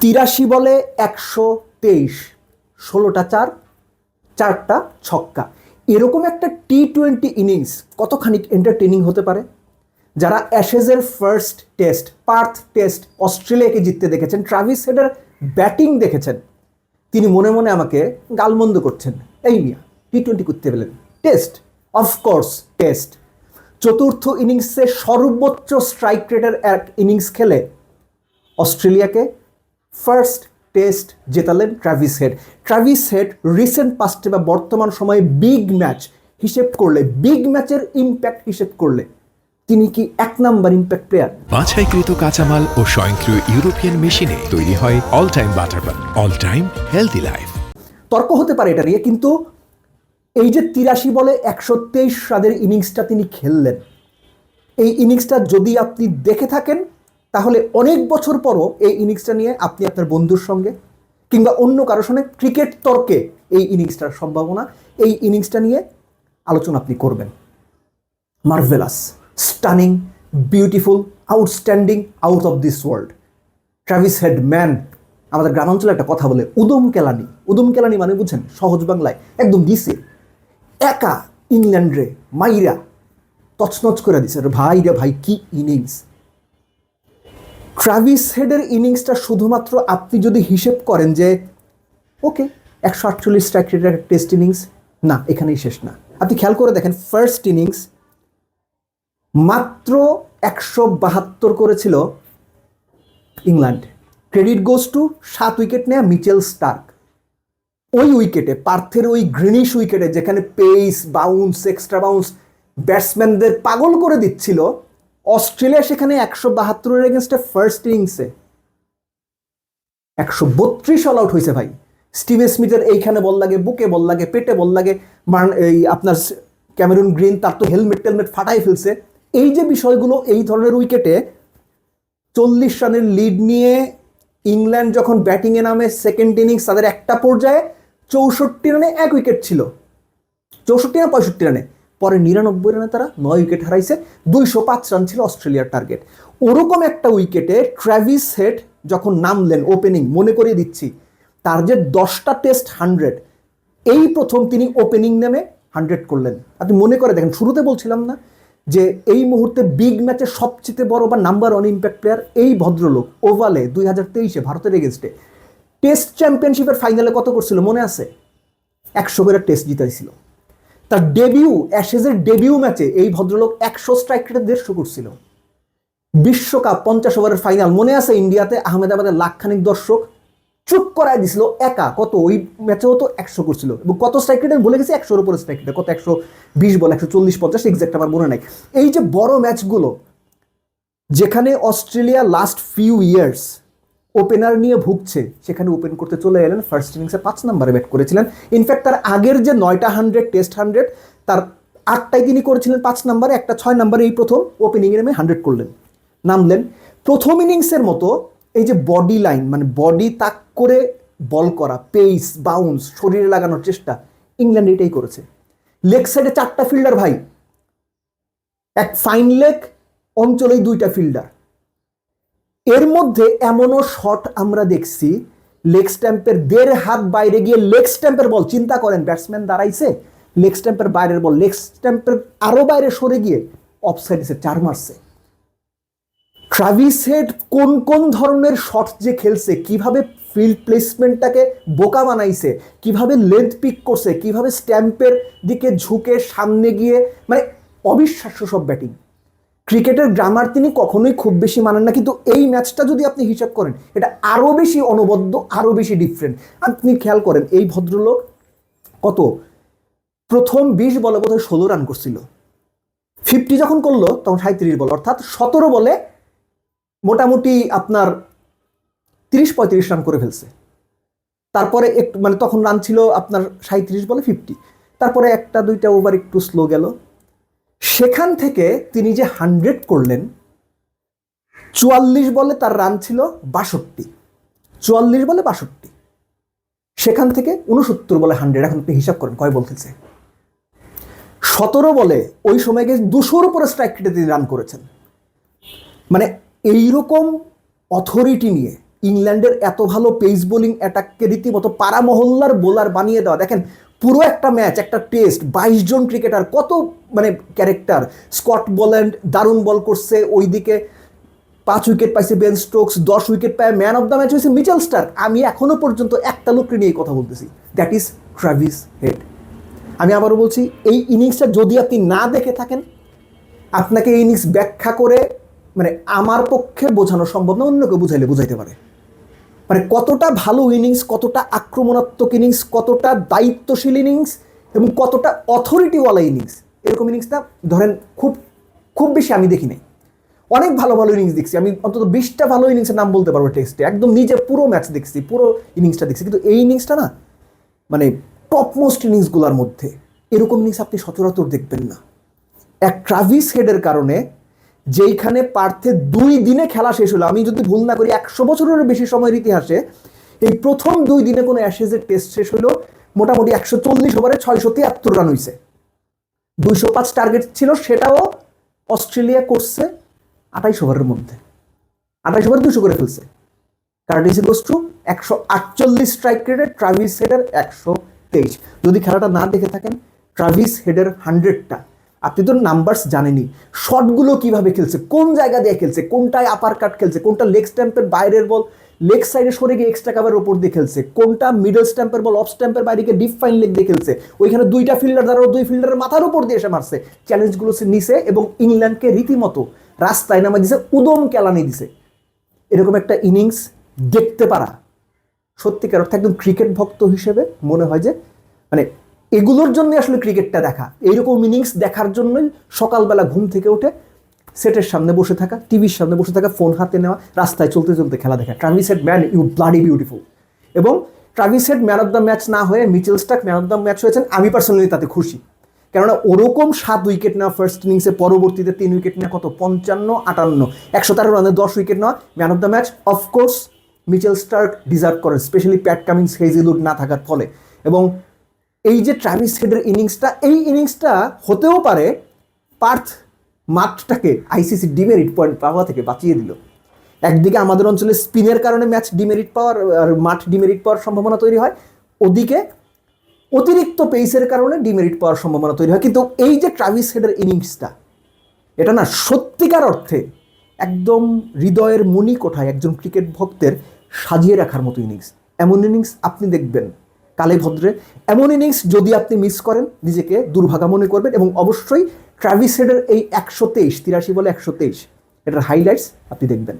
তিরাশি বলে একশো তেইশ, ষোলোটা চার, চারটা ছক্কা। এরকম একটা টি টোয়েন্টি ইনিংস কতখানি এন্টারটেনিং হতে পারে? যারা অ্যাশেজের ফার্স্ট টেস্ট পার্থ টেস্ট অস্ট্রেলিয়াকে জিততে দেখেছেন, ট্রাভিস হেডের ব্যাটিং দেখেছেন, তিনি মনে মনে আমাকে গালমন্দ করছেন। এই মিয়া টি টোয়েন্টি করতে পেলেন। টেস্ট অফকোর্স টেস্ট চতুর্থ ইনিংসে সর্বোচ্চ স্ট্রাইক রেটের এক ইনিংস খেলে অস্ট্রেলিয়াকে first test জেতালেন Travis Head. Travis Head recent পাস্টে বা বর্তমান সময়ে বিগ ম্যাচ হিসেব করলে বিগ ম্যাচের ইম্প্যাক্ট হিসেব করলে তিনি কি এক নাম্বার ইম্প্যাক্ট প্লেয়ার বাছাইকৃত কাঁচামাল ও স্বয়ংক্রিয় ইউরোপিয়ান মেশিনে তৈরি হয় all time butter all time healthy life তর্ক হতে পারে এটা নিয়ে কিন্তু এই যে তিরাশি বলে একশো তেইশ রানের ইনিংসটা তিনি খেললেন এই ইনিংসটা যদি আপনি দেখে থাকেন তাহলে অনেক বছর পরও এই ইনিংসটা নিয়ে আপনি আপনার বন্ধুর সঙ্গে কিংবা অন্য কারোর সঙ্গে ক্রিকেট তর্কে এই ইনিংসটার সম্ভাবনা, এই ইনিংসটা নিয়ে আলোচনা আপনি করবেন। Marvellous, stunning, beautiful, outstanding, out of this world. Travis Head man আমাদের গ্রামাঞ্চলে একটা কথা বলে, উদম কেলানি। উদম কেলানি মানে বুঝছেন, সহজ বাংলায়, একদম দিছে। একা ইংল্যান্ডে মাইরা তছনছ করে দিছে। ভাই রে ভাই, কি ইনিংস। ট্রাভিস হেডের ইনিংসটা শুধুমাত্র আপনি যদি হিসেব করেন যে, ওকে, একশো আটচল্লিশ স্ট্রাইক রেটের টেস্ট ইনিংস না, এখানেই শেষ না। আপনি খেয়াল করে দেখেন ফার্স্ট ইনিংস মাত্র একশো বাহাত্তর করেছিল ইংল্যান্ড। ক্রেডিট গোস টু সাত উইকেট নেয়া মিচেল স্টার্ক। ওই উইকেটে পার্থের ওই গ্রিনিশ উইকেটে যেখানে পেস বাউন্স এক্সট্রা বাউন্স ব্যাটসম্যানদের পাগল করে দিচ্ছিল অস্ট্রেলিয়া সেখানে একশো বাহাত্তরের এগেনস্টে ফার্স্ট ইনিংসে একশো বত্রিশ অল আউট হয়েছে ভাই। স্টিভেন স্মিথের এইখানে বল লাগে, বুকে বল লাগে, পেটে বল লাগে এই আপনার ক্যামেরুন গ্রিন, তার তো হেলমেট টেলমেট ফাটাই ফেলছে। এই যে বিষয়গুলো, এই ধরনের উইকেটে চল্লিশ রানের লিড নিয়ে ইংল্যান্ড যখন ব্যাটিংয়ে নামে সেকেন্ড ইনিংস তাদের একটা পর্যায়ে চৌষট্টি রানে এক উইকেট ছিল। চৌষট্টি না পঁয়ষট্টি রানে? পরে নিরানব্বই রানে তারা নয় উইকেট হারাইছে, দুইশো পাঁচ রান ছিল অস্ট্রেলিয়ার টার্গেট। ওরকম একটা উইকেটে ট্র্যাভিস হেড যখন নামলেন ওপেনিং, মনে করিয়ে দিচ্ছি, তার যে দশটা টেস্ট হান্ড্রেড, এই প্রথম তিনি ওপেনিং নেমে হান্ড্রেড করলেন। আপনি মনে করে দেখেন, শুরুতে বলছিলাম না যে এই মুহূর্তে বিগ ম্যাচে সবচেয়ে বড় বা নাম্বার ওয়ান ইম্প্যাক্ট প্লেয়ার এই ভদ্রলোক, ওভালে দুই হাজার তেইশে ভারতের এগেনস্টে। টেস্ট চ্যাম্পিয়নশিপের ফাইনালে কত করছিল মনে আছে? একশো করে টেস্ট জিতাইছিল। তার ডেবিউ অ্যাশেজের ডেবিউ ম্যাচে এই ভদ্রলোক একশো স্ট্রাইক রেটে দেড়শো করছিল। বিশ্বকাপ পঞ্চাশ ওভারের ফাইনাল মনে আছে ইন্ডিয়াতে? আহমেদাবাদের লাখখানিক দর্শক চুপ করায় দিছিল একা। কত? ওই ম্যাচেও তো একশো করছিল। এবং কত স্ট্রাইক রেটে বলে গেছে? একশোর উপরে স্ট্রাইক রেটে কত? একশো বিশ বল, একশো চল্লিশ পঞ্চাশ এক্সাক্ট আমার মনে নাই। এই যে বড় ম্যাচগুলো যেখানে Australia last few years opener নিয়ে ভুগছে। সেখানে ওপেন করতে চলে এলেন ফার্স্ট ইনিংসে পাঁচ নম্বরে ব্যাট করেছিলেন। ইনফ্যাক্ট তার আগের যে নয়টা হান্ড্রেড টেস্ট হান্ড্রেড তার আটটাই তিনি করেছিলেন পাঁচ নম্বরে একটা ছয় নম্বরে এই প্রথম ওপেনিংয়ে নেমে হান্ড্রেড করলেন। নামলেন। প্রথম ইনিংসের মতো এই যে বডি লাইন মানে বডি তাক করে বল করা পেস বাউন্স শরীরে লাগানোর চেষ্টা ইংল্যান্ড এটাই করেছে। লেগ সাইডে চারটা ফিল্ডার ভাই। এক ফাইন লেগ অঞ্চলেই দুইটা ফিল্ডার এর মধ্যে এমনও শট আমরা দেখছি লেগ স্ট্যাম্পের দেড় হাত বাইরে গিয়ে লেগ স্ট্যাম্পের বল চিন্তা করেন ব্যাটসম্যান দাঁড়াইছে লেগ স্ট্যাম্পের বাইরের বল লেগ স্ট্যাম্পের আরও বাইরে সরে গিয়ে অফ এসে চার মারছে। ট্রাভিস হেড কোন কোন ধরনের শট যে খেলছে, কীভাবে ফিল্ড প্লেসমেন্টটাকে বোকা বানাইছে, কীভাবে লেন্থ পিক করছে, কীভাবে স্ট্যাম্পের দিকে ঝুঁকে সামনে গিয়ে মানে অবিশ্বাস্য সব ব্যাটিং ক্রিকেটের গ্রামার তিনি কখনোই খুব বেশি মানেন না, কিন্তু এই ম্যাচটা যদি আপনি হিসাব করেন, এটা আরও বেশি অনবদ্য আরও বেশি ডিফারেন্ট আপনি খেয়াল করেন, এই ভদ্রলোক কত? প্রথম বিশ বলে বোধহয় ষোলো রান করছিল। ফিফটি যখন করল, তখন সাঁত্রিশ বল, অর্থাৎ সতেরো বলে মোটামুটি আপনার তিরিশ পঁয়ত্রিশ রান করে ফেলছে। তারপরে একটু মানে তখন রান ছিল আপনার সাঁত্রিশ বলে ফিফটি তারপরে একটা দুইটা ওভার একটু স্লো গেল। সেখান থেকে তিনি যে হান্ড্রেড করলেন, চুয়াল্লিশ বলে তার রান ছিল বাষট্টি। চুয়াল্লিশ বলে বাষট্টি। সেখান থেকে উনসত্তর বলে হান্ড্রেড। এখন আপনি হিসাব করেন, কয় বল খেলছে? সতেরো বলে ওই সময় গিয়ে দুশোর উপরে স্ট্রাইক রেটে তিনি রান করেছেন। মানে এইরকম অথরিটি নিয়ে ইংল্যান্ডের এত ভালো পেস বোলিং অ্যাটাককে রীতিমতো পাড়া মহল্লার বোলার বানিয়ে দেওয়া। দেখেন, পুরো একটা ম্যাচ একটা টেস্ট বাইশ জন ক্রিকেটার কত মানে ক্যারেক্টার স্কট বল্যান্ড দারুণ বল করছে, ওইদিকে পাঁচ উইকেট পাইছে বেন স্টোকস দশ উইকেট পায় ম্যান অফ দ্য ম্যাচ হয়েছে মিচেল স্টার্ক আমি এখনও পর্যন্ত একটা লোককে নিয়ে কথা বলতেছি দ্যাট ইজ ট্রাভিস হেড আমি আবারও বলছি, এই ইনিংসটা যদি আপনি না দেখে থাকেন, আপনাকে এই ইনিংস ব্যাখ্যা করে মানে আমার পক্ষে বোঝানো সম্ভব না, অন্যকে বুঝাইলে বুঝাইতে পারে। মানে কতটা ভালো ইনিংস কতটা আক্রমণাত্মক ইনিংস কতটা দায়িত্বশীল ইনিংস এবং কতটা অথরিটিওয়ালা ইনিংস এরকম ইনিংসটা ধরেন খুব খুব বেশি আমি দেখি নাই। অনেক ভালো ভালো ইনিংস দেখছি। আমি অন্তত বিশটা ভালো ইনিংসের নাম বলতে পারব টেস্টে একদম নিজে পুরো ম্যাচ দেখছি, পুরো ইনিংসটা দেখছি। কিন্তু এই ইনিংসটা না মানে টপ মোস্ট ইনিংসগুলোর মধ্যে, এরকম ইনিংস আপনি সচরাচর দেখবেন না। এক ট্রাভিস হেডের কারণে, যেইখানে পার্থে দুই দিনে খেলা শেষ হলো। আমি যদি ভুল না করি, একশো বছরের বেশি সময়ের ইতিহাসে, এই প্রথম দুই দিনে কোনো অ্যাশেজের টেস্ট শেষ হলো। মোটামুটি একশো চল্লিশ ওভারে ছয়শো তিয়াত্তর রান হয়েছে দুইশো পাঁচ টার্গেট ছিল, সেটাও অস্ট্রেলিয়া করছে আঠাইশ ওভারের মধ্যে। আঠাইশ ওভার দুশো করে ফেলছে। কার্ডিস টু একশো আটচল্লিশ স্ট্রাইক রেটে ট্রাভিস হেডের একশো তেইশ। যদি খেলাটা না দেখে থাকেন ট্রাভিস হেডের হান্ড্রেডটা আপনি তো নাম্বারস জানেনি শটগুলো কীভাবে খেলছে, কোন জায়গা দিয়ে খেলছে, কোনটায় আপার কাট খেলছে, কোনটা লেগ স্ট্যাম্পের বাইরের বল লেগ সাইডে সরে গিয়ে এক্সট্রা কাভারের ওপর দিয়ে খেলছে, কোনটা মিডল স্ট্যাম্পের বল অফ স্ট্যাম্পের বাইরে গিয়ে ডিপ ফাইন লেগ দিয়ে খেলছে, ওইখানে দুইটা ফিল্ডার দ্বারা দুই ফিল্ডারের মাথার উপর দিয়ে এসে মারছে চ্যালেঞ্জগুলো সে নিছে এবং ইংল্যান্ডকে রীতিমতো রাস্তায় নামা দিছে, উদম কেলানি দিছে। এরকম একটা ইনিংস দেখতে পারা। সত্যিকার অর্থে একদম ক্রিকেট ভক্ত হিসেবে মনে হয় যে মানে এগুলোর জন্য আসলে ক্রিকেটটা দেখা। এইরকম ইনিংস দেখার জন্যই সকালবেলা ঘুম থেকে উঠে সেটের সামনে বসে থাকা, টিভির সামনে বসে থাকা, ফোন হাতে নেওয়া, রাস্তায় চলতে চলতে খেলা দেখা। Travis Head man you bloody beautiful এবং Travis Head man of the match না হয়ে Mitchell Starc man of the match হয়েছেন, আমি পার্সোনালি তাতে খুশি। কেননা ওরকম সাত উইকেট নেওয়া ফার্স্ট ইনিংসে পরবর্তীতে তিন উইকেট নেওয়া কত? পঞ্চান্ন, আটান্ন, একশো তেরো রানে দশ উইকেট নেওয়া man of the match of course Mitchell Starc deserve করেন স্পেশালি প্যাট কামিংস হেজিলুড না থাকার ফলে। এবং এই যে ট্রাভিস হেডের ইনিংসটা এই ইনিংসটা হতেও পারে পার্থ মাঠটাকে আইসিসি ডিমেরিট পয়েন্ট পাওয়া থেকে বাঁচিয়ে দিল। একদিকে আমাদের অঞ্চলে স্পিনের কারণে ম্যাচ ডিমেরিট পাওয়ার, আর মাঠ ডিমেরিট পাওয়ার সম্ভাবনা তৈরি হয়। ওদিকে অতিরিক্ত পেসের কারণে ডিমেরিট পাওয়ার সম্ভাবনা তৈরি হয়। কিন্তু এই যে ট্রাভিস হেডের ইনিংসটা এটা না সত্যিকার অর্থে একদম হৃদয়ের মনি কোঠায় একজন ক্রিকেট ভক্তের সাজিয়ে রাখার মতো ইনিংস এমন ইনিংস আপনি দেখবেন। কালে ভদ্রে। এমন ইনিংস যদি আপনি মিস করেন, নিজেকে দুর্ভাগা মনে করবেন এবং অবশ্যই ট্রাভিস হেডের এই একশো তেইশ, তিরাশি বলে একশো তেইশ, এটার হাইলাইটস আপনি দেখবেন।